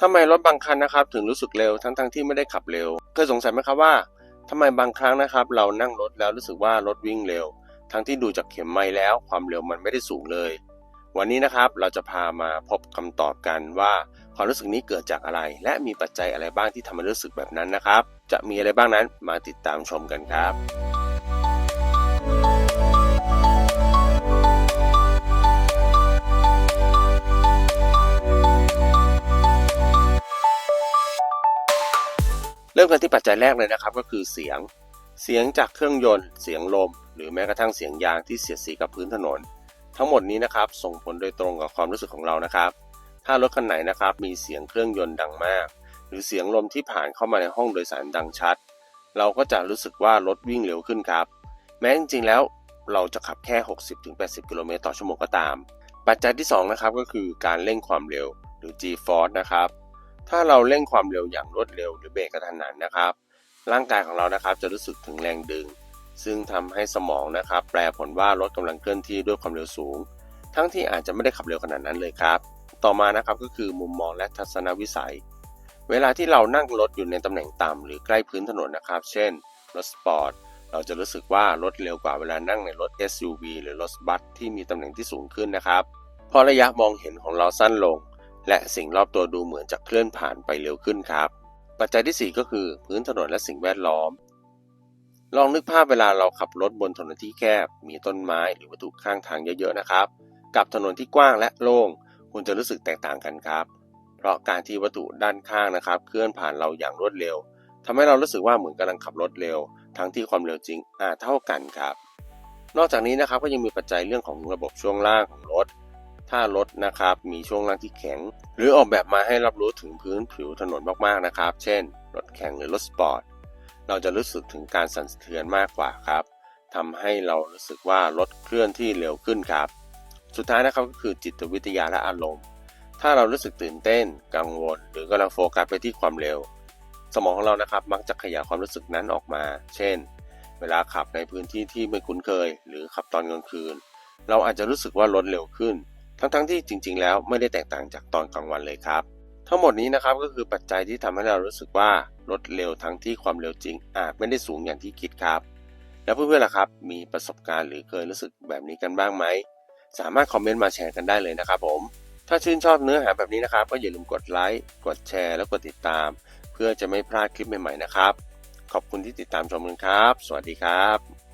ทำไมรถบางคันนะครับ ถึงรู้สึกเร็วทั้งๆที่ไม่ได้ขับเร็วเคยสงสัยไหมครับว่าทำไมบางครั้งนะครับ เรานั่งรถแล้วรู้สึกว่ารถวิ่งเร็ว ทั้งที่ดูจากเข็มไมล์แล้ว ความเร็วมันไม่ได้สูงเลย วันนี้นะครับเราจะพามาพบคำตอบกันว่า ความรู้สึกนี้เกิดจากอะไร และมีปัจจัยอะไรบ้างที่ทำให้รู้สึกแบบนั้นนะครับ จะมีอะไรบ้างนั้นมาติดตามชมกันครับ เริ่มกันที่ปัจจัยแรกเลยนะครับก็คือเสียง เสียงจากเครื่องยนต์ เสียงลม หรือแม้กระทั่งเสียงยางที่เสียดสีกับพื้นถนน ทั้งหมดนี้นะครับส่งผลโดยตรงกับความรู้สึกของเรานะครับ ถ้ารถคันไหนนะครับมีเสียงเครื่องยนต์ดังมาก หรือเสียงลมที่ผ่านเข้ามาในห้องโดยสารดังชัด เราก็จะรู้สึกว่ารถวิ่งเร็วขึ้นครับ แม้จริงๆแล้วเราจะขับแค่ 60-80 กิโลเมตรต่อชั่วโมงก็ตาม ปัจจัยที่สองนะครับก็คือการเร่งความเร็วหรือ G-force นะครับ ถ้าเราเร่งความเร็วอย่างรวดเร็วหรือเบรกกระทันหันนะครับ ร่างกายของเรานะครับจะรู้สึกถึงแรงดึง ซึ่งทำให้สมองนะครับ แปลผลว่ารถกำลังเคลื่อนที่ด้วยความเร็วสูง ทั้งที่อาจจะไม่ได้ขับเร็วขนาดนั้นเลยครับ ต่อมานะครับก็คือมุมมองและทัศนวิสัย เวลาที่เรานั่งรถอยู่ในตำแหน่งต่ำหรือใกล้พื้นถนนนะครับ เช่น รถสปอร์ตเราจะรู้สึกว่ารถเร็วกว่าเวลานั่งในรถ SUV หรือรถบัสที่มีตำแหน่งที่สูงขึ้นนะครับ เพราะระยะมองเห็นของเราสั้นลง และสิ่งรอบตัวดูเหมือนจะเคลื่อนผ่านไปเร็วขึ้นครับ ปัจจัยที่ 4 ก็คือพื้นถนนและสิ่งแวดล้อม ลองนึกภาพเวลาเราขับรถบนถนนที่แคบ มีต้นไม้หรือวัตถุข้างทางเยอะๆนะครับ กับถนนที่กว้างและโล่งคุณจะรู้สึกแตกต่างกันครับ เพราะการที่วัตถุด้านข้างนะครับ เคลื่อนผ่านเราอย่างรวดเร็วทำให้เรารู้สึกว่าเหมือนกำลังขับรถเร็ว ทั้งที่ความเร็วจริงอาจเท่ากันครับ นอกจากนี้นะครับก็ยังมีปัจจัยเรื่องของระบบช่วงล่างของรถ ถ้ารถนะครับ มีช่วงล่างที่แข็ง หรือออกแบบมาให้รับรู้ถึงพื้นผิวถนนมากๆนะครับ เช่น รถแข่งหรือรถสปอร์ต เราจะรู้สึกถึงการสั่นสะเทือนมากกว่าครับทำให้เรารู้สึกว่ารถเคลื่อนที่เร็วขึ้นครับ สุดท้ายนะครับก็คือจิตวิทยาและอารมณ์ ถ้าเรารู้สึกตื่นเต้น กังวล หรือกำลังโฟกัสไปที่ความเร็ว สมองของเรานะครับมักจะขยายความรู้สึกนั้นออกมา เช่น เวลาขับในพื้นที่ที่ไม่คุ้นเคย หรือขับตอนกลางคืน เราอาจจะรู้สึกว่ารถเร็วขึ้น ทั้งๆที่จริง ๆ แล้วไม่ได้แตกต่างจากตอนกลางวันเลยครับ ทั้งหมดนี้นะครับก็คือปัจจัยที่ทำให้เรารู้สึกว่ารถเร็วทั้งที่ความเร็วจริงอาจไม่ได้สูงอย่างที่คิดครับ แล้วเพื่อนๆล่ะครับ มีประสบการณ์หรือเคยรู้สึกแบบนี้กันบ้างไหม สามารถคอมเมนต์มาแชร์กันได้เลยนะครับผม ถ้าชื่นชอบเนื้อหาแบบนี้นะครับ ก็อย่าลืมกดไลค์กดแชร์แล้วกดติดตาม เพื่อจะไม่พลาดคลิปใหม่ๆนะครับ ขอบคุณที่ติดตามชมกันครับ สวัสดีครับ